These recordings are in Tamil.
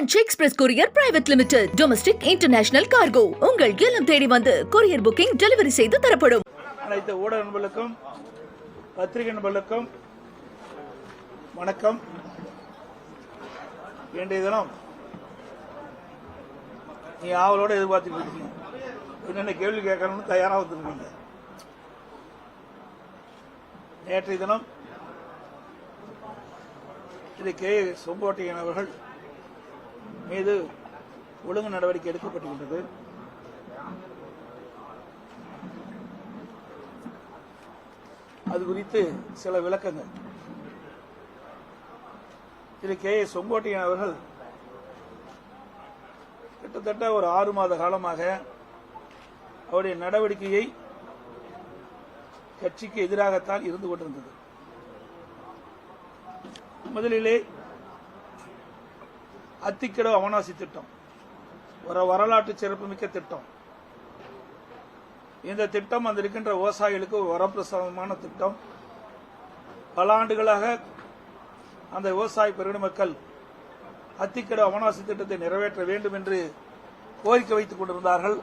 Franch express courier private limited domestic international cargo உங்கள் இல்லம் தேடி வந்து கொரியர் புக்கிங் டெலிவரி செய்து தரப்படும். அனைத்து ஊடக நண்பர்களுக்கும் பத்திரிகை நண்பர்களுக்கும் வணக்கம். இன்றைய தினம் நீ ஆவலோட எதிர்பார்த்துட்டு இருக்கீங்க. என்னென்ன கேள்வி கேட்கணும்னு தயாராக வந்துருக்கீங்க நேற்றைய தினம் திரு கே செங்கோட்டையன் அவர்கள் மீது ஒழுங்கு நடவடிக்கை எடுக்கப்பட்டுள்ளது. அது குறித்து சில விளக்கங்கள். திரு கே ஏ செங்கோட்டையன் அவர்கள் கிட்டத்தட்ட ஒரு ஆறு மாத காலமாக அவருடைய நடவடிக்கையை கட்சிக்கு எதிராகத்தான் இருந்து கொண்டிருந்தது. முதலிலே அத்திக்கடவு அவனாசி திட்டம். ஒரு வரலாற்று சிறப்புமிக்க திட்டம். இந்த திட்டம் அந்த இருக்கின்ற விவசாயிகளுக்கு ஒரு வரப்பிரசாதமான திட்டம். பல ஆண்டுகளாக அந்த விவசாய பெருகின மக்கள் அத்திக்கடவு அவனாசி திட்டத்தை நிறைவேற்ற வேண்டும் என்று கோரிக்கை வைத்துக் கொண்டிருந்தார்கள்.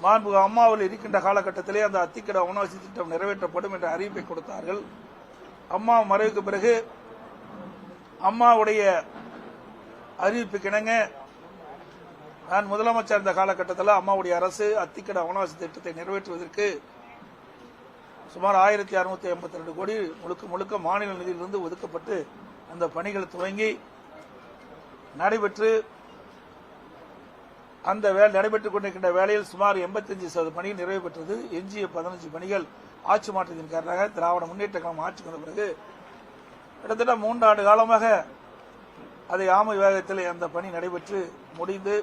மாண்பு அம்மாவில் இருக்கின்ற காலகட்டத்திலே அந்த அத்திக்கடவு அவனாசி திட்டம் நிறைவேற்றப்படும் என்ற அறிவிப்பை கொடுத்தார்கள். அம்மா மறைவுக்கு பிறகு அம்மாவுடைய அறிவிப்பு கிணங்க நான் முதலமைச்சர் இருந்த காலகட்டத்தில் அம்மாவுடைய அரசு அத்திக்கட அவனாசி திட்டத்தை நிறைவேற்றுவதற்கு சுமார் ஆயிரத்தி அறுநூத்தி எண்பத்தி ரெண்டு கோடி முழுக்க முழுக்க மாநில நிதியிலிருந்து ஒதுக்கப்பட்டு அந்த பணிகள் துவங்கி நடைபெற்று அந்த வேலை நடைபெற்றுக் கொண்டிருக்கின்ற வேலையில் சுமார் எண்பத்தஞ்சு சதவீத பணிகள் நிறைவு பெற்றது. எஞ்சிய பதினஞ்சு பணிகள் ஆட்சி மாற்றத்தின் காரணமாக திராவிட முன்னேற்ற கழகம் ஆட்சிக்கு வந்த பிறகு கிட்டத்தட்ட மூன்றாண்டு காலமாக அதை ஆமை வேகத்தில் அந்த பணி நடைபெற்று முடிந்து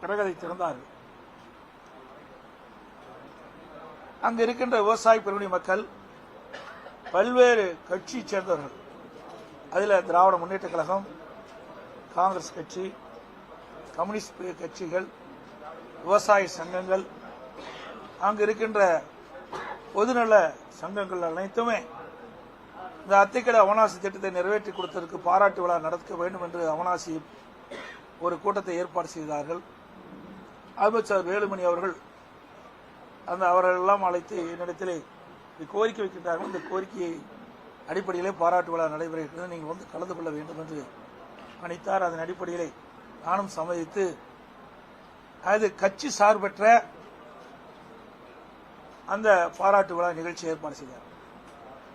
பிறகு அதை திறந்தார்கள். அங்கு இருக்கின்ற விவசாய பெருமணி மக்கள் பல்வேறு கட்சியை சேர்ந்தவர்கள். அதில் திராவிட முன்னேற்ற கழகம் காங்கிரஸ் கட்சி கம்யூனிஸ்ட் கட்சிகள் விவசாய சங்கங்கள் அங்கு இருக்கின்ற பொதுநல சங்கங்கள் அனைத்துமே இந்த அத்திக்கடை அவனாசி திட்டத்தை நிறைவேற்றி கொடுத்ததற்கு பாராட்டு விழா நடக்க வேண்டும் என்று அவனாசி ஒரு கூட்டத்தை ஏற்பாடு செய்தார்கள். அமைச்சர் வேலுமணி அவர்கள் அந்த அவர்கள் எல்லாம் அழைத்து என்னிடத்திலே கோரிக்கை வைக்கின்றார்கள். இந்த கோரிக்கையை அடிப்படையிலே பாராட்டு விழா நடைபெறுகிறது. நீங்கள் வந்து கலந்து கொள்ள வேண்டும் என்று அனைத்தார் அதன் அடிப்படையிலே நானும் சம்மதித்து அது கட்சி சார்பற்ற அந்த பாராட்டு விழா நிகழ்ச்சி ஏற்பாடு செய்தார்.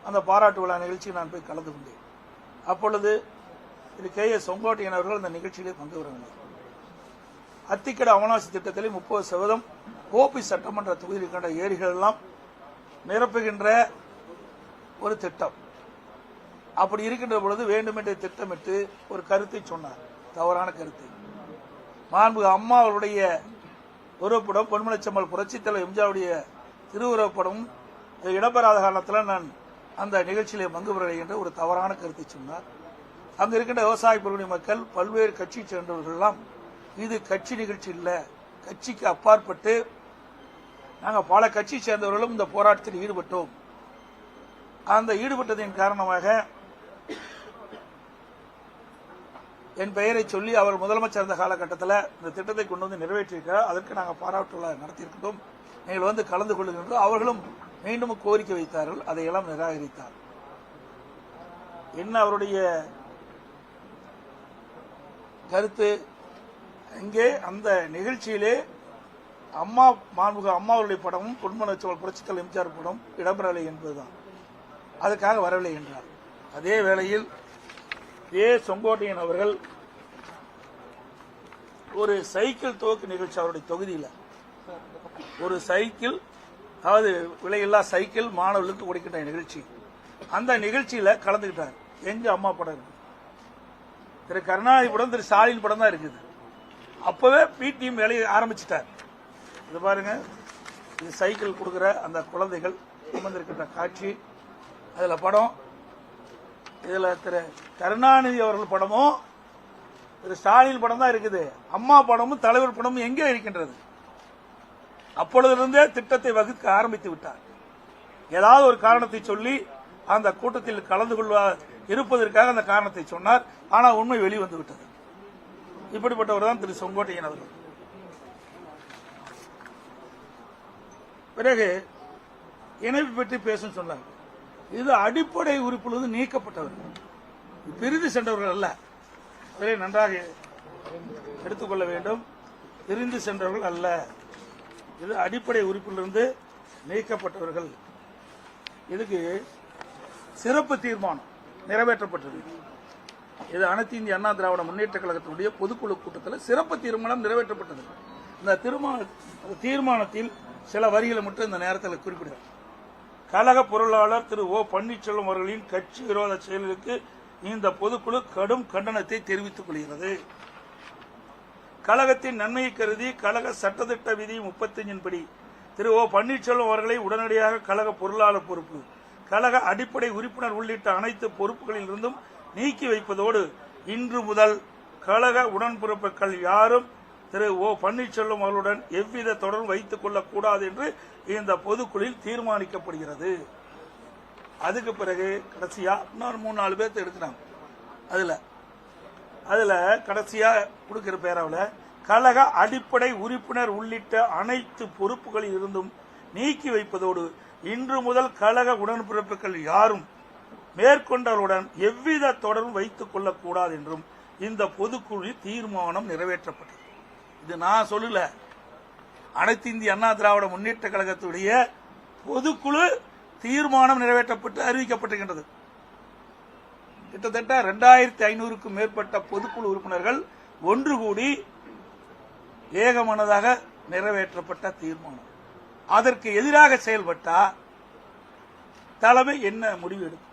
அந்த பாராட்டு விழா நிகழ்ச்சியில் நான் போய் கலந்து கொண்டேன். அப்பொழுது திரு கே எஸ் செங்கோட்டையன் அவர்கள் அந்த நிகழ்ச்சியிலே பங்கு பெறவில்லை. அத்திக்கட அவனாசி திட்டத்திலே முப்பது சதவீதம் கோபி சட்டமன்ற தொகுதியில் கண்ட ஏரிகள் எல்லாம் நிரப்புகின்ற ஒரு திட்டம். அப்படி இருக்கின்ற பொழுது வேண்டுமென்றே திட்டமிட்டு ஒரு கருத்தை சொன்னார். தவறான கருத்தை. மாண்பு அம்மா அவருடைய உருவப்படம் பொன்மலைச்சம்மல் புரட்சித் தலைவர் எம்ஜிஆருடைய திருவுருவப்படம் இடம்பெறாத காலத்தில் நான் அந்த நிகழ்ச்சியிலே பங்கு பெறலை என்ற ஒரு தவறான கருத்தை சொன்னார். அங்கு இருக்கின்ற விவசாய பிரிவினை மக்கள் பல்வேறு கட்சி சேர்ந்தவர்கள் எல்லாம் இது கட்சி நிகழ்ச்சி இல்லை கட்சிக்கு அப்பாற்பட்டு நாங்கள் பல கட்சி சேர்ந்தவர்களும் இந்த போராட்டத்தில் ஈடுபட்டோம். அந்த ஈடுபட்டதின் காரணமாக என் பெயரை சொல்லி அவர் முதலமைச்சர் இருந்த காலகட்டத்தில் இந்த திட்டத்தை கொண்டு வந்து நிறைவேற்றியிருக்கிறார். அதற்கு நாங்கள் பாராட்டு நடத்தியிருக்கிறோம் நீங்கள் வந்து கலந்து கொள்ளுகின்றோம் அவர்களும் மீண்டும் கோரிக்கை வைத்தார்கள் அதையெல்லாம் நிராகரித்தார். என்ன அவருடைய கருத்து? இங்கே அந்த நிகழ்ச்சியிலே அம்மா மாண்புக அம்மாவுடைய படமும் பொன்மனச்சோல் புரட்சித்தல் எம்ஜிஆர் படம் இடம்பெறவில்லை என்பதுதான். அதுக்காக வரவில்லை என்றார். அதே வேளையில் ஏ. செங்கோட்டையன் அவர்கள் ஒரு சைக்கிள் துவக்க நிகழ்ச்சி அவருடைய தொகுதியில் ஒரு சைக்கிள் அதாவது விலையில்லா சைக்கிள் மாணவர்களுக்கு கொடுக்கின்ற நிகழ்ச்சி. அந்த நிகழ்ச்சியில் கலந்துக்கிட்டார் எங்க அம்மா படம் இருக்கு. திரு கருணாநிதி படம் திரு ஸ்டாலின் படம் தான் இருக்குது. அப்போவே பிடிஎம் வேலையை ஆரம்பிச்சிட்டார். இது பாருங்க இது சைக்கிள் கொடுக்குற அந்த குழந்தைகள் அமர்ந்திருக்கின்ற காட்சி. அதில் படம் இதில் திரு கருணாநிதி அவர்கள் படமும் திரு ஸ்டாலின் படம் தான் இருக்குது. அம்மா படமும் தலைவர் படமும் எங்கே இருக்கின்றது? அப்பொழுதிலிருந்தே திட்டத்தை வகுக்க ஆரம்பித்து விட்டார். ஏதாவது ஒரு காரணத்தை சொல்லி அந்த கூட்டத்தில் கலந்து கொள்ள இருப்பதற்காக அந்த காரணத்தை சொன்னார். ஆனால் உண்மை வெளிவந்து விட்டது. இப்படிப்பட்டவர் தான் திரு செங்கோட்டையன் அவர்கள். பிறகு இணைப்பு பற்றி பேசும் சொன்னாங்க இது அடிப்படை உறுப்பிலிருந்து நீக்கப்பட்டவர். பிரிந்து சென்றவர்கள் அல்ல. இதை நன்றாக எடுத்துக்கொள்ள வேண்டும். பிரிந்து சென்றவர்கள் அல்ல. இது அடிப்படை உறுப்பிலிருந்து நீக்கப்பட்டவர்கள். இதுக்கு சிறப்பு தீர்மானம் நிறைவேற்றப்பட்டது. இது அனைத்து இந்திய அண்ணா திராவிட முன்னேற்ற கழகத்தினுடைய பொதுக்குழு கூட்டத்தில் சிறப்பு தீர்மானம் நிறைவேற்றப்பட்டது. இந்த திருமண தீர்மானத்தில் சில வரிகளை மட்டும் இந்த நேரத்தில் குறிப்பிடுகிறேன். கழக பொருளாளர் திரு ஓ பன்னீர்செல்வம் அவர்களின் கட்சி விரோத செயலுக்கு இந்த பொதுக்குழு கடும் கண்டனத்தை தெரிவித்துக் கொள்கிறது. கழகத்தின் நன்மையை கருதி கழக சட்டத்திட்ட விதி முப்பத்தஞ்சின் படி திரு ஓ பன்னீர்செல்வம் அவர்களை உடனடியாக கழக பொருளாளர் பொறுப்பு கழக அடிப்படை உறுப்பினர் உள்ளிட்ட அனைத்து பொறுப்புகளில் இருந்தும் நீக்கி வைப்பதோடு இன்று முதல் கழக உடன்பிறப்புகள் யாரும் திரு ஓ பன்னீர்செல்வம் அவர்களுடன் எவ்வித தொடர்பு வைத்துக் கொள்ளக்கூடாது என்று இந்த பொதுக்குழுவில் தீர்மானிக்கப்படுகிறது. அதுக்கு பிறகு கடைசியா இன்னொரு மூணு நாலு பேர்த்து எடுக்கிறாங்க அதுல அதுல கடைசியா கொடுக்கிற பேராவில் கழக அடிப்படை உறுப்பினர் உள்ளிட்ட அனைத்து பொறுப்புகளில் இருந்தும் நீக்கி வைப்பதோடு இன்று முதல் கழக உடன்பிறப்புகள் யாரும் மேற்கொண்டவருடன் எவ்வித தொடரும் வைத்துக் கொள்ளக்கூடாது என்றும் இந்த பொதுக்குழு தீர்மானம் நிறைவேற்றப்பட்டது. இது நான் சொல்லல. அனைத்து இந்திய அண்ணா திராவிட முன்னேற்ற கழகத்துடைய பொதுக்குழு தீர்மானம் நிறைவேற்றப்பட்டு அறிவிக்கப்பட்டிருக்கின்றது. கிட்டத்தட்ட ரெண்டாயிரத்தி ஐநூறுக்கும் மேற்பட்ட பொதுக்குழு உறுப்பினர்கள் ஒன்று கூடி ஏகமனதாக நிறைவேற்றப்பட்ட தீர்மானம். அதற்கு எதிராக செயல்பட்டா தலைமை என்ன முடிவு எடுக்கும்?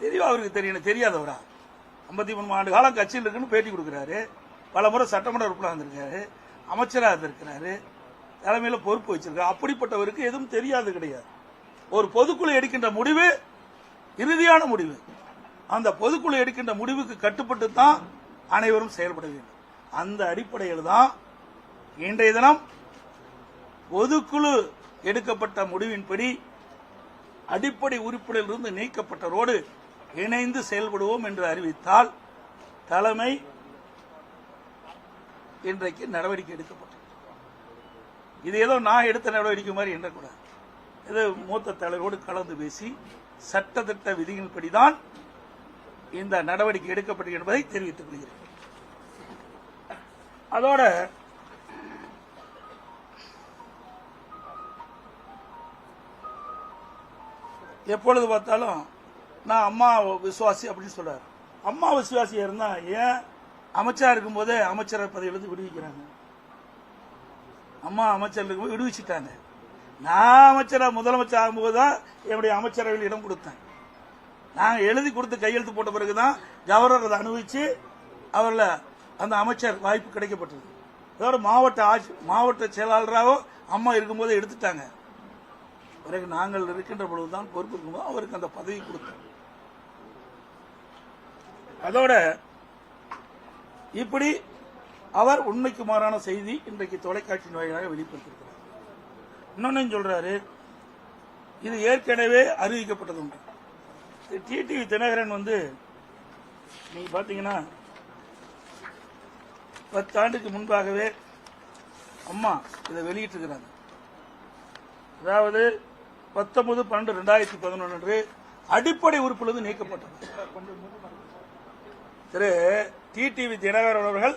தெரியும் அவருக்கு தெரியும் தெரியாதவரா? ஐம்பத்தி மூணு ஆண்டு காலம் கட்சியில் இருக்குன்னு பேட்டி கொடுக்கிறாரு. பல முறை சட்டமன்ற உறுப்பினர் வந்திருக்காரு அமைச்சராக இருந்திருக்கிறாரு. தலைமையில் பொறுப்பு வச்சிருக்காரு. அப்படிப்பட்டவருக்கு எதுவும் தெரியாது கிடையாது. ஒரு பொதுக்குழு எடுக்கின்ற முடிவு இறுதியான முடிவு. அந்த பொதுக்குழு எடுக்கின்ற முடிவுக்கு கட்டுப்பட்டு தான் அனைவரும் செயல்பட வேண்டும். அந்த அடிப்படையில் தான் இன்றைய தினம் பொதுக்குழு எடுக்கப்பட்ட முடிவின்படி அடிப்படை உறுப்பினரிலிருந்து நீக்கப்பட்டதோடு இணைந்து செயல்படுவோம் என்று அறிவித்தால் தலைமை இன்றைக்கு நடவடிக்கை எடுக்கப்பட்டது. இது ஏதோ நான் எடுத்த நடவடிக்கை மாதிரி எண்ணக்கூடாது இது மூத்த தலைவரோடு கலந்து பேசி சட்டத்திட்ட விதியின்படிதான் இந்த நடவடிக்கை எடுக்கப்பட்டது என்பதை தெரிவித்துக் கொள்கிறேன். அதோட எப்பொழுது பார்த்தாலும் நான் அம்மா விசுவாசி அப்படின்னு சொல்றாரு. அம்மா விசுவாசியா இருந்தா ஏன் அமைச்சரா இருக்கும்போதே அமைச்சர் பதவியிலிருந்து விடுவிக்கிறாங்க? அம்மா அமைச்சர் இருக்கும்போது விடுவிச்சிட்டாங்க. நான் அமைச்சராக முதலமைச்சர் ஆகும்போது தான் என்னுடைய அமைச்சரவையில் இடம் கொடுத்தேன். நாங்கள் எழுதி கொடுத்து கையெழுத்து போட்ட பிறகுதான் கவர்னர் அதை அனுபவித்து அவரில் அந்த அமைச்சர் வாய்ப்பு கிடைக்கப்பட்டது. இதோட மாவட்ட ஆட்சி மாவட்ட செயலாளராகவும் அம்மா இருக்கும்போது எடுத்துட்டாங்க. பிறகு நாங்கள் இருக்கின்ற பொழுதுதான் பொறுப்பு இருக்கும்போது அவருக்கு அந்த பதவி கொடுத்தோம் அதோட இப்படி அவர் உண்மைக்கு மாறான செய்தி இன்றைக்கு தொலைக்காட்சியின் வாயிலாக வெளிப்படுத்தியிருக்கிறார். இன்னொன்னு சொல்றாரு. இது ஏற்கனவே அறிவிக்கப்பட்டது உண்டு டிடிவி தினகரன் வந்து நீங்க பாத்தீங்கன்னா பத்தாண்டுக்கு முன்பாகவே அம்மா இதை வெளியிட்டிருக்கிறாங்க. அதாவது பத்தொன்பது பன்னெண்டு ரெண்டாயிரத்தி பதினொன்று அன்று அடிப்படை உறுப்பிலிருந்து நீக்கப்பட்டது. திரு டிடிவி தினகரன் அவர்கள்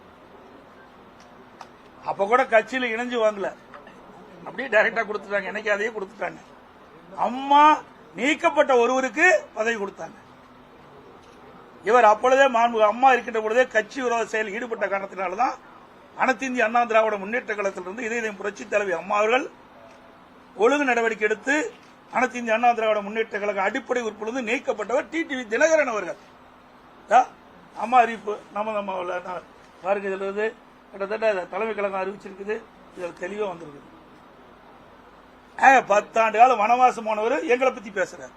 அப்ப கூட கட்சியில இணைஞ்சு வாங்கல. அப்படியே டைரக்டா கொடுத்துட்டாங்க. எனக்கு அதையே கொடுத்துட்டாங்க. அம்மா நீக்கப்பட்ட ஒருவருக்கு பதவி கொடுத்தாங்க. இவர் அப்பொழுதே மாண்பு அம்மா இருக்கின்ற பொழுதே கட்சி விரோத செயலில் ஈடுபட்ட காரணத்தினால்தான் அனைத்து இந்திய அண்ணா திராவிட முன்னேற்ற கழகத்திலிருந்து இதயம் புரட்சி தலைவி அம்மா அவர்கள் ஒழுங்கு நடவடிக்கை எடுத்து அனைத்து இந்திய அண்ணா திராவிட முன்னேற்ற கழக அடிப்படை உறுப்பிலிருந்து நீக்கப்பட்டவர் டிடிவி தினகரன் அவர்கள். அம்மா அறிவிப்பு நம்ம நம்ம பாருங்க இதில் கிட்டத்தட்ட தலைமை கழகம் அறிவிச்சிருக்குது. இதில் தெளிவாக வந்திருக்குது. பத்தாண்டு காலம் வனவாசம் போனவர் எங்களை பத்தி பேசுறாரு.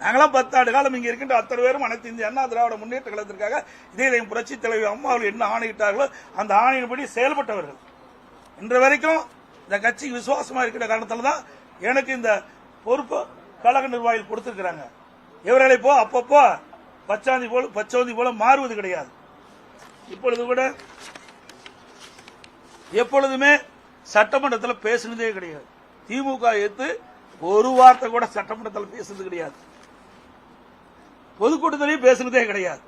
நாங்களாம் பத்தாண்டு காலம் இங்க இருக்கின்ற அத்தனை பேரும் அனைத்து இந்திய அண்ணா திராவிட முன்னேற்ற கழகத்திற்காக இதயம் புரட்சி தலைவி அம்மா அவர்கள் என்ன ஆணையிட்டார்களோ அந்த ஆணையின்படி செயல்பட்டவர்கள். இன்று வரைக்கும் இந்த கட்சிக்கு விசுவாசமா இருக்கிற காரணத்தால தான் எனக்கு இந்த பொறுப்பு கழக நிர்வாகிகள் கொடுத்திருக்கிறாங்க. இவர்களை போ அப்பப்போ பச்சாந்தி போல பச்சோந்தி போல மாறுவது கிடையாது. இப்பொழுது கூட எப்பொழுதுமே சட்டமன்றத்தில் பேசுனதே கிடையாது. திமுக எடுத்து ஒரு வார்த்தை கூட சட்டமன்றத்தில் பேசுனது கிடையாது. பொதுக்கூட்டத்திலையும் பேசுனதே கிடையாது.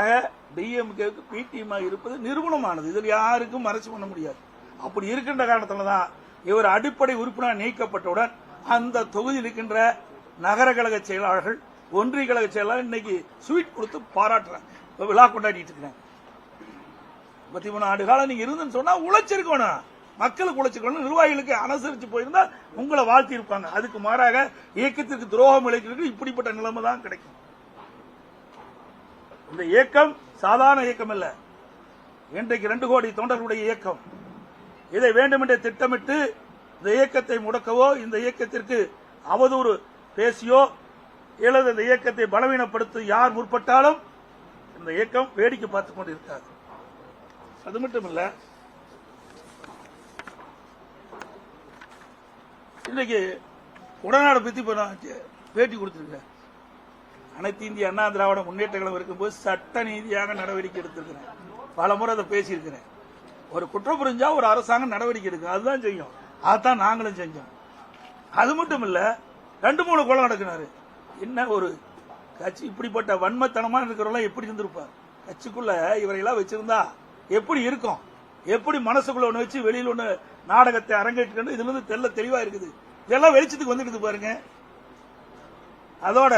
ஆக டிஎம்கேக்கு பிடிஎம் இருப்பது நிறுவனமானது இதில் யாருக்கும் மறைச்சு பண்ண முடியாது. அப்படி இருக்கின்ற காரணத்தில் தான் இவர் அடிப்படை உறுப்பினர் நீக்கப்பட்டவுடன் அந்த தொகுதியில் இருக்கின்ற நகர கழக செயலாளர்கள் ஒன்றிய கழக செயலாளர் இன்னைக்கு ஸ்வீட் கொடுத்து பாராட்டுறாங்க. விழா கொண்டாடிட்டு இருக்கிறாங்க. பத்தி மூணு ஆண்டு காலம் நீங்க இருந்துன்னு சொன்னா உழைச்சிருக்கணும். மக்களுக்கு உழைச்சிருக்கணும். நிர்வாகிகளுக்கு அனுசரிச்சு போயிருந்தா உங்களை வாழ்த்தி இருப்பாங்க. அதுக்கு மாறாக இயக்கத்திற்கு துரோகம் இழைக்கிறதுக்கு இப்படிப்பட்ட நிலைமை தான் கிடைக்கும். இந்த இயக்கம் சாதாரண இயக்கம் இல்ல. இன்றைக்கு ரெண்டு கோடி தொண்டர்களுடைய இயக்கம். இதை வேண்டுமென்றே திட்டமிட்டு இந்த இயக்கத்தை முடக்கவோ இந்த இயக்கத்திற்கு அவதூறு பேசியோ அல்லது இந்த இயக்கத்தை பலவீனப்படுத்த யார் முற்பட்டாலும் இந்த இயக்கம் வேடிக்கை பார்த்துக் கொண்டு இருக்காது அது மட்டும் இல்ல இன்னைக்கு உடநாடு பத்தி நான் பேட்டி கொடுத்திருக்கேன் அனைத்து இந்திய அண்ணா திராவிட முன்னேற்ற கழகம் இருக்கும்போது சட்ட நீதியாக நடவடிக்கை எடுத்திருக்கிறேன். பல முறை அதை பேசியிருக்கிறேன். ஒரு குற்றம் புரிஞ்சா ஒரு அரசாங்கம் நடவடிக்கை எடுக்கும் அதுதான் செய்யும். அதுதான் நாங்களும் செஞ்சோம். அது மட்டும் இல்ல ரெண்டு மூணு கொலை நடக்கினாரு. என்ன ஒரு கட்சி இப்படிப்பட்ட வன்மத்தனமா இருக்கிறவங்க எப்படி இருந்திருப்பார்? கட்சிக்குள்ள இவரையெல்லாம் வச்சிருந்தா எப்படி இருக்கும்? எப்படி மனசுக்குள்ள ஒண்ணு வச்சு வெளியில ஒண்ணு நாடகத்தை அரங்கேற்று இதுல இருந்து தெல்ல தெளிவா இருக்குது. இதெல்லாம் வெளிச்சத்துக்கு வந்துடுது பாருங்க. அதோட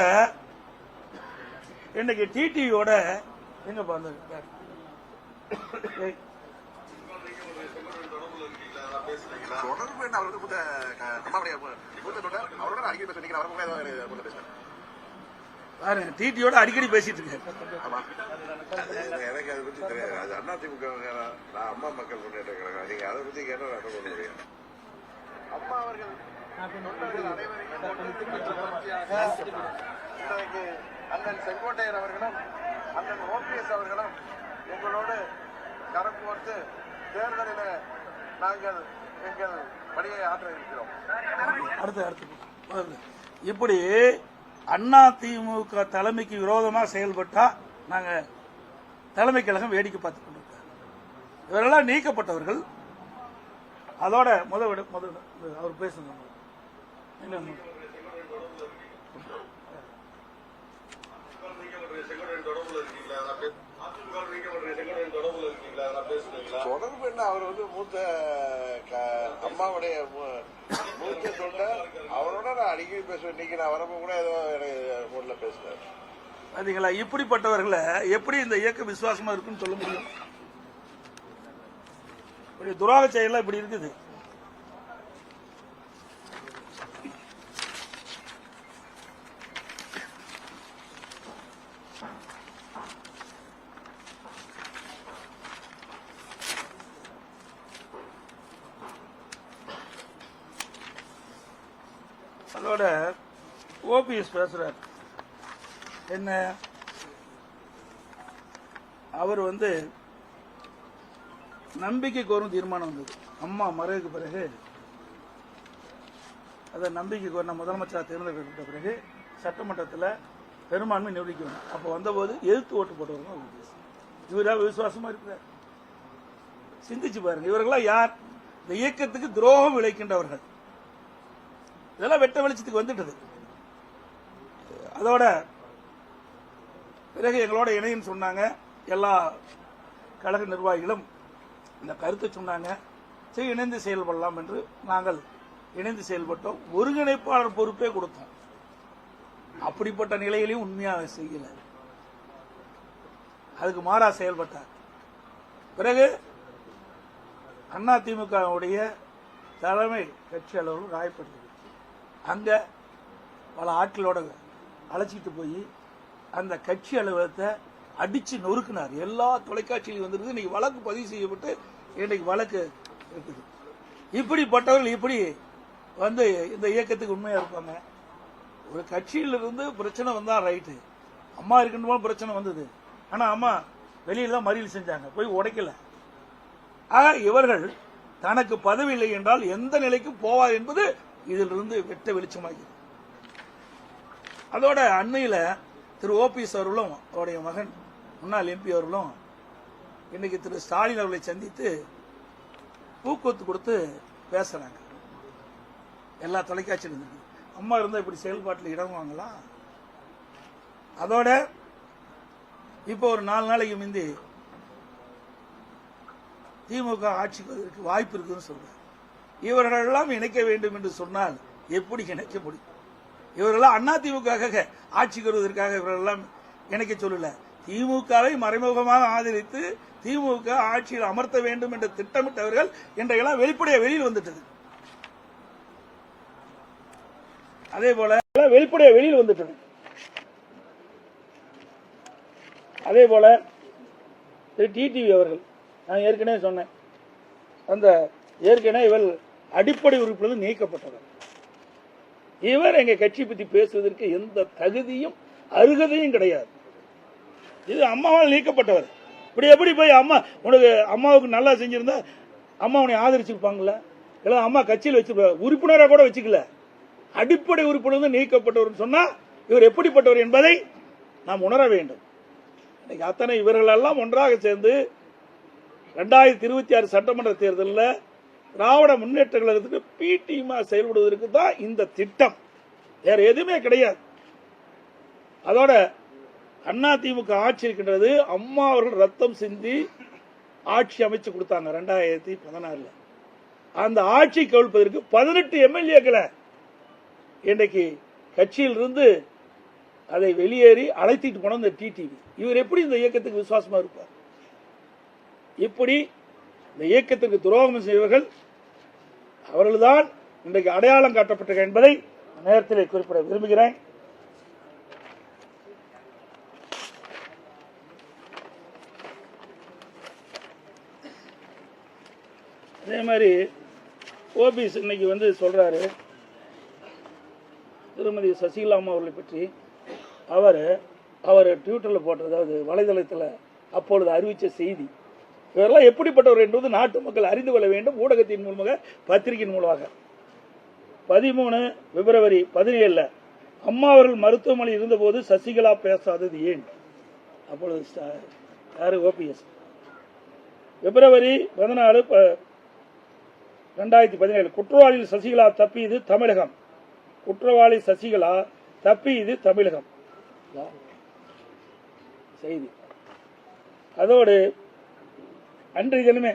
இன்னைக்கு டிடிவியோட எங்க பாருங்க? தொடர்பு என்ன அவருக்கு அவரோட அடிக்கடி பேச பேசுறேன் பாருங்க டிடியோட அடிக்கடி பேசிட்டு இருக்கேன். எனக்கு அதை பத்தி தெரியாது. அண்ணா திமுக நான் அம்மா மக்கள் முன்னேற்ற கழகம். நீங்க அதை பத்தி கேட்டா நான் கொள்ள முடியும்? அம்மா அவர்கள் தொண்டர்கள் அனைவரையும் இன்றைக்கு அண்ணன் செங்கோட்டையர் அவர்களும் அண்ணன் ஓபிஎஸ் அவர்களும் எங்களோடு கரம் கோர்த்து தேர்தலில் நாங்கள் எங்கள் பணியை ஆற்ற இருக்கிறோம். அடுத்து அடுத்து. இப்படி அண்ணா திமுக தலைமைக்கு விரோதமா செயல்பட்டா நாங்க தலைமை கழகம் வேடிக்கை பார்த்து இவரெல்லாம் நீக்கப்பட்டவர்கள். அதோட முத விட முத அவர் பேசுங்க. தொடர்பு என்ன? அவர் வந்து மூத்த அம்மாவுடைய மூத்த தொண்டர் அவரோட நான் அடிக்கடி பேசுவேன். இன்னைக்கு நான் வரப்போ கூட ஏதோ போன்ல பேசினார் பாத்தீங்களா? இப்படிப்பட்டவர்களை எப்படி இந்த இயக்க விசுவாசமா இருக்குன்னு சொல்ல முடியும்? இப்படி துரோக செயலாம் இப்படி இருக்குது. அதோட ஓபிஎஸ் பேசுறார். என்ன? அவர் வந்து நம்பிக்கை கோரும் தீர்மானம் வந்தது. அம்மா மறைவுக்கு பிறகு அதை நம்பிக்கை கோரின முதலமைச்சராக தேர்ந்தெடுக்கப்பட்ட பிறகு சட்டமன்றத்தில் பெரும்பான்மை நிரூபிக்கணும் அப்போ வந்தபோது எதிர்த்து ஓட்டு போட்டவங்க ஓபிஎஸ் விசுவாசமாக விசுவாசமா இருக்கிறார். சிந்திச்சு பாருங்க இவர்களாம் யார்? இந்த இயக்கத்துக்கு துரோகம் விளைக்கின்றவர்கள். இதெல்லாம் வெட்ட வெளிச்சத்துக்கு வந்துட்டது. அதோட பிறகு எங்களோட இணைன்னு சொன்னாங்க எல்லா கழக நிர்வாகிகளும் இந்த கருத்தை சொன்னாங்க. சரி இணைந்து செயல்படலாம் என்று நாங்கள் இணைந்து செயல்பட்டோம். ஒருங்கிணைப்பாளர் பொறுப்பே கொடுத்தோம். அப்படிப்பட்ட நிலையிலையும் உண்மையாக செய்யல. அதுக்கு மாறா செயல்பட்டார். பிறகு அண்ணா திமுகவுடைய தலைமை கட்சி அலுவலகம் ராயப்பட்டது அங்க பல ஆட்களோட அழைச்சிட்டு போய் அந்த கட்சி அலுவலகத்தை அடிச்சு நொறுக்குனார். எல்லா தொலைக்காட்சியிலும் வந்திருக்கு இன்னைக்கு வழக்கு பதிவு செய்யப்பட்டு இன்னைக்கு வழக்கு இருக்குது. இப்படிப்பட்டவர்கள் இப்படி வந்து இந்த இயக்கத்துக்கு உண்மையா இருப்பாங்க? ஒரு கட்சியிலிருந்து பிரச்சனை வந்தா ரைட்டு அம்மா இருக்கின்ற பிரச்சனை வந்தது. ஆனா அம்மா வெளியில தான் மறியல் செஞ்சாங்க. போய் உடைக்கல. ஆக இவர்கள் தனக்கு பதவி இல்லை என்றால் எந்த நிலைக்கு போவார் என்பது இதிலிருந்து வெட்ட வெளிச்சமாகிறது. அதோட அண்மையில திரு ஓபிஎஸ் அவர்களும் அவருடைய மகன் முன்னாள் எம்பி அவர்களும் இன்னைக்கு திரு ஸ்டாலின் அவர்களை சந்தித்து ஊக்குவத்து கொடுத்து பேசுறாங்க. எல்லா தொலைக்காட்சியும் இருக்கு அம்மா இருந்தா இப்படி செயல்பாட்டில் இடங்குவாங்களா அதோட இப்போ ஒரு நாலு நாளைக்கு முந்தி திமுக ஆட்சிக்கு வாய்ப்பு இருக்குன்னு சொல்றாங்க. இவர்களெல்லாம் இணைக்க வேண்டும் என்று சொன்னால் எப்படி இணைக்க முடியும்? இவர்களெல்லாம் அண்ணா திமுக ஆட்சிக்கு வருவதற்காக இவர்களெல்லாம் இணைக்க சொல்லல. திமுகவை மறைமுகமாக ஆதரித்து திமுக ஆட்சியில் அமர்த்த வேண்டும் என்று திட்டமிட்டவர்கள் இன்றையெல்லாம் வெளிப்படைய வெளியில் வந்துட்டது. அதே போல வெளிப்படைய வெளியில் வந்துட்டது. அதே போல டிடிவி அவர்கள் நான் ஏற்கனவே சொன்னேன். அந்த ஏற்கனவே இவர் அடிப்படை உறுப்பிலிருந்து நீக்கப்பட்டவர் இவர் எங்க கட்சி பத்தி பேசுவதற்கு எந்த தகுதியும் அருகதையும் கிடையாது. இது அம்மாவால் நீக்கப்பட்டவர். இப்படி எப்படி போய் அம்மா உனக்கு அம்மாவுக்கு நல்லா செஞ்சிருந்தா அம்மா உன்னை ஆதரிச்சிருப்பாங்களே இல்ல அம்மா கட்சியில் வச்சிருப்பாங்க உறுப்பினராக கூட வச்சுக்கல. அடிப்படை உறுப்பினர் நீக்கப்பட்டவர் சொன்னா இவர் எப்படிப்பட்டவர் என்பதை நாம் உணர வேண்டும். இன்னைக்கு அத்தனை இவர்களெல்லாம் ஒன்றாக சேர்ந்து ரெண்டாயிரத்தி இருபத்தி ஆறு சட்டமன்ற தேர்தலில் திராவிட முன்னேற்ற கழகத்துக்கு பிடிமா செயல்படுவதற்கு தான் இந்த திட்டம். வேற எதுவுமே கிடையாது. அதோட அண்ணா திமுக ஆட்சி இருக்கின்றது அம்மா அவர்கள் ரத்தம் சிந்தி ஆட்சி அமைச்சு கொடுத்தாங்க ரெண்டாயிரத்தி பதினாறுல. அந்த ஆட்சி கவிழ்ப்பதற்கு பதினெட்டு எம்எல்ஏக்களை இன்றைக்கு கட்சியிலிருந்து அதை வெளியேறி அழைத்திட்டு போன இந்த டிடிவி இவர் எப்படி இந்த இயக்கத்துக்கு விசுவாசமா இருப்பார்? இப்படி இந்த இயக்கத்திற்கு துரோகம் செய்வர்கள் அவர்கள்தான் இன்றைக்கு அடையாளம் காட்டப்பட்டிருக்க என்பதை நேரத்தில் குறிப்பிட விரும்புகிறேன். அதே மாதிரி ஓபிஎஸ் இன்னைக்கு வந்து சொல்கிறாரு திருமதி சசிகலா அம்மா அவர்களை பற்றி. அவர் அவர் ட்விட்டரில் போட்ட அதாவது வலைதளத்தில் அப்பொழுது அறிவித்த செய்தி. இவரெல்லாம் எப்படிப்பட்டவர் என்பது நாட்டு மக்கள் அறிந்து கொள்ள வேண்டும் ஊடகத்தின் மூலமாக பத்திரிகையின் மூலமாக. பதிமூணு பிப்ரவரி பதினேழில் அம்மா அவர்கள் மருத்துவமனையில் இருந்தபோது சசிகலா பேசாதது ஏன்? அப்பொழுது யார் ஓபிஎஸ் பிப்ரவரி பதினாலு ப- ரெண்டாயிரத்தி பதினேழு குற்றவாளியில் சசிகலா தப்பியது தமிழகம். குற்றவாளி சசிகலா தப்பியது தமிழகம். செய்தி. அதோடு அன்றைய தினமே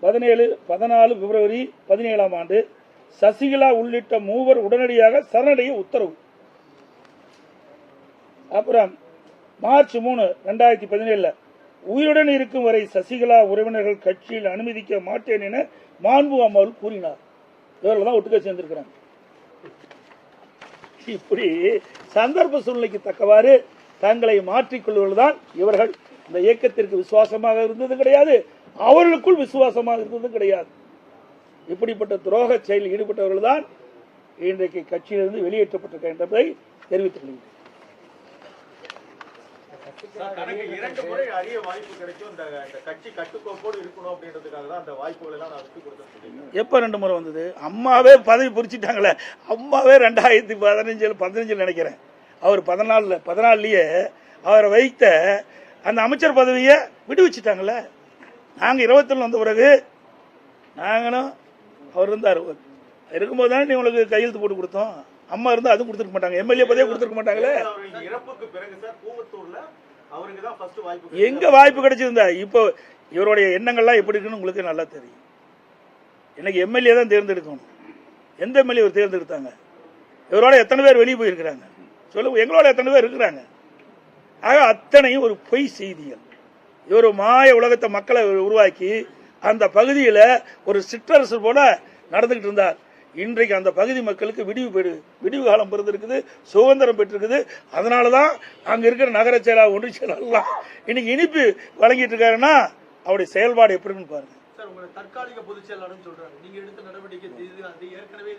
பதினேழு பதினாலு பிப்ரவரி பதினேழாம் ஆண்டு சசிகலா உள்ளிட்ட மூவர் உடனடியாக சரணடைய உத்தரவு. அப்புறம் மார்ச் மூணு ரெண்டாயிரத்தி பதினேழுல உயிருடன் இருக்கும் வரை சசிகலா உறவினர்கள் கட்சியில் அனுமதிக்க மாட்டேன் என மாண்பு அம்மாவில் கூறினார். இவர்கள் தான் ஒட்டுக்க சேர்ந்திருக்கிறாங்க இப்படி சந்தர்ப்ப சூழ்நிலைக்கு தக்கவாறு தங்களை மாற்றிக்கொள்வதுதான் இவர்கள். இந்த இயக்கத்திற்கு விசுவாசமாக இருந்தது கிடையாது அவர்களுக்குள் விசுவாசமாக இருந்தது கிடையாது. இப்படிப்பட்ட துரோக செயலில் ஈடுபட்டவர்கள் தான் இன்றைக்கு கட்சியிலிருந்து வெளியேற்றப்பட்டிருக்க என்பதை தெரிவித்துக் கொள்கிறேன். தனக்கு இரண்டு முறை அரிய வாய்ப்பு கிடைக்கும். இந்த கட்சி கட்டுக்கோப்போடு இருக்கணும் அப்படின்றதுக்காக தான் அந்த வாய்ப்புகள் எல்லாம் நான் விட்டு கொடுத்துருக்கேன் எப்ப ரெண்டு முறை வந்தது? அம்மாவே பதவி பிரிச்சுட்டாங்களே. அம்மாவே ரெண்டாயிரத்தி பதினஞ்சில் பதினஞ்சில் நினைக்கிறேன். அவர் பதினாலுல பதினாலுலயே அவரை வைத்த அந்த அமைச்சர் பதவியை விடுவிச்சிட்டாங்களே நாங்க இருபத்தில் வந்த பிறகு நாங்களும் அவர் இருந்தார். இருக்கும்போது தானே நீ உங்களுக்கு கையெழுத்து போட்டு கொடுத்தோம். அம்மா இருந்தா அதுவும் கொடுத்துருக்க மாட்டாங்க. எம்எல்ஏ பதவியே கொடுத்துருக்க மாட்டாங்களே. இறப்புக்கு பிறகு சார் கூவத்தூர்ல அவருக்கு தான் வாய்ப்பு எங்க வாய்ப்பு கிடைச்சிருந்தா இப்போ இவருடைய எண்ணங்கள்லாம் எப்படி இருக்குன்னு உங்களுக்கு நல்லா தெரியும். எனக்கு எம்எல்ஏ தான் தேர்ந்தெடுக்கணும். எந்த எம்எல்ஏ இவர் தேர்ந்தெடுத்தாங்க? இவரோட எத்தனை பேர் வெளியே போயிருக்கிறாங்க? சொல்லுங்க எங்களோட எத்தனை பேர் இருக்கிறாங்க? ஆக அத்தனையும் ஒரு பொய் செய்திகள். இவர் மாய உலகத்தை மக்களை உருவாக்கி அந்த பகுதியில் ஒரு சிற்றரசு போல நடந்துகிட்டு இருந்தார். இன்றைக்கு அந்த பகுதி மக்களுக்கு விடிவு பெறு விடிவு காலம் பிறந்திருக்குது சுதந்திரம் பெற்றிருக்குது. அதனால தான் அங்கே இருக்கிற நகர செயலாளர் ஒன்றிய செயலாளர்லாம் இன்னைக்கு இனிப்பு வழங்கிட்டு இருக்காருன்னா அவருடைய செயல்பாடு எப்படின்னு பாருங்க. தற்காலிக பொதுச் செயலாளர்னு சொல்றாங்க. நீங்க எடுத்த நடவடிக்கை அது ஏற்கனவே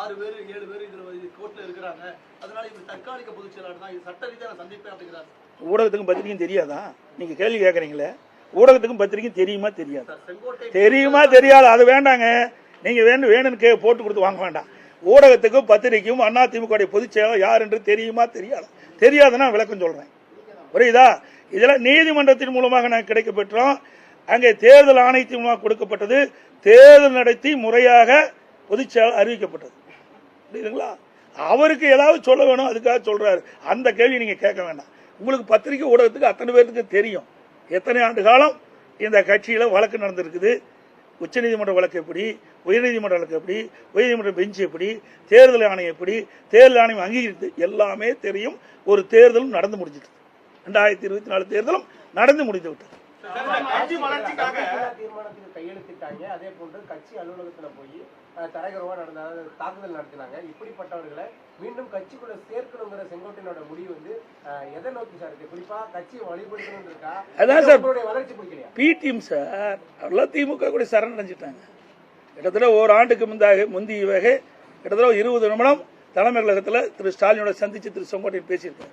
ஆறு பேர் ஏழு பேர் இதுல இது கோர்ட்ல இருக்கிறாங்க. அதனால இது தற்காலிக பொதுச் செயலாளர் தான் இது சட்ட ரீதியா நான் சந்திப்பேன் அப்படிங்கிறாங்க ஊடகத்துக்கும் பத்திரிக்கையும் தெரியாதா? நீங்க கேள்வி கேட்குறீங்களே ஊடகத்துக்கும் பத்திரிக்கையும் தெரியுமா தெரியாது? தெரியுமா தெரியாது. அது வேண்டாங்க. நீங்க வேணும் வேணும்னு கே போட்டு கொடுத்து வாங்க வேண்டாம். ஊடகத்துக்கும் பத்திரிக்கையும் அண்ணா திமுக பொதுச் செயலாளர் யார் என்று தெரியுமா? தெரியாது. தெரியாதுன்னா விளக்கம் சொல்றேன். புரியுதா? இதெல்லாம் நீதிமன்றத்தின் மூலமாக நாங்கள் கிடைக்க பெற்றோம் அங்கே தேர்தல் ஆணையத்தின் மூலமாக கொடுக்கப்பட்டது. தேர்தல் நடத்தி முறையாக பொதுச் செயலாளர் அறிவிக்கப்பட்டது. புரியுதுங்களா? அவருக்கு ஏதாவது சொல்ல வேணும் அதுக்காக சொல்றாரு. அந்த கேள்வி நீங்க கேட்க வேண்டாம். உங்களுக்கு பத்திரிக்கை ஊடகத்துக்கு அத்தனை பேருக்கு தெரியும். எத்தனை ஆண்டு காலம் இந்த கட்சியில வழக்கு நடந்திருக்குது? உச்சநீதிமன்ற வழக்கு எப்படி? உயர்நீதிமன்ற வழக்கு எப்படி? உயர்நீதிமன்ற பெஞ்ச் எப்படி? தேர்தல் ஆணையம் எப்படி? தேர்தல் ஆணையம் அங்கீகரித்து எல்லாமே தெரியும். ஒரு தேர்தலும் நடந்து முடிஞ்சிட்டு ரெண்டாயிரத்தி இருபத்தி நாலு தேர்தலும் நடந்து முடிந்து விட்டது. கட்சி வளர்ச்சிக்காக கையெழுத்திட்டாங்க. அதே போன்று கட்சி அலுவலகத்துல போய் அஹ், தரகுறவா நடந்த அதாவது தாக்குதல் நடத்தினாங்க. இப்படிப்பட்டவர்களை மீண்டும் கட்சிக்குள்ள சேர்க்கணுங்கிற செங்கோட்டையனோட முடிவு வந்து எதை நோக்கி சார் இருக்கு குறிப்பா கட்சியை வழிபடுத்தணும் இருக்கா? அதான் சார். வளர்ச்சி பிடிக்கலையா பி டீம் சார் அவரெல்லாம் திமுக கூட சரணடைஞ்சிட்டாங்க. கிட்டத்தட்ட ஒரு ஆண்டுக்கு முந்தாக முந்தைய வகை கிட்டத்தட்ட இருபது நிமிடம் தலைமை கழகத்தில் திரு ஸ்டாலினோட சந்திச்சு திரு செங்கோட்டையன் பேசியிருக்காரு.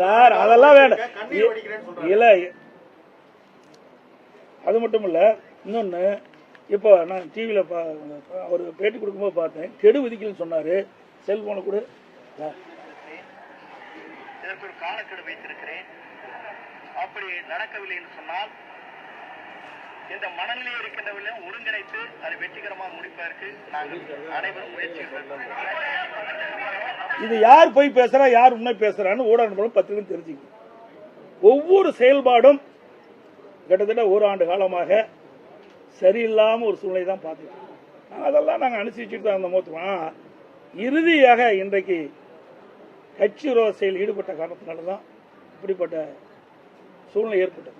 சார் அதெல்லாம் வேண்டாம். இல்ல அது மட்டும் இல்ல இன்னொன்னு இப்போ நான் டிவியில் பா அவர் பேட்டி கொடுக்கும்போது பார்த்தேன். கெடு விதிக்கலன்னு சொன்னாரு. செல்போனை கூட. இதற்கு ஒரு காலக்கெடு வைத்திருக்கிறேன். அப்படி நடக்கவில்லை என்று சொன்னால் இந்த மனநிலை இருக்கின்றவர்களையும் ஒருங்கிணைத்து அதை வெற்றிகரமாக முடிப்பதற்கு நாங்கள் அனைவரும் முயற்சி இது யார் போய் பேசுறா யார் உண்மை பேசுறான்னு ஊடகம் மூலம் பத்திரிகை தெரிஞ்சுக்கணும். ஒவ்வொரு செயல்பாடும் கிட்டத்தட்ட ஒரு ஆண்டு காலமாக சரியில்லாம ஒரு சூழ்நிலை தான் பார்த்துக்கோம் அதெல்லாம் நாங்கள் அனுசரிச்சுட்டு தான் அந்த மோத்துவோம் இறுதியாக இன்றைக்கு கட்சி விரோத செயல் ஈடுபட்ட காரணத்தினால தான் இப்படிப்பட்ட சூழ்நிலை ஏற்பட்டது.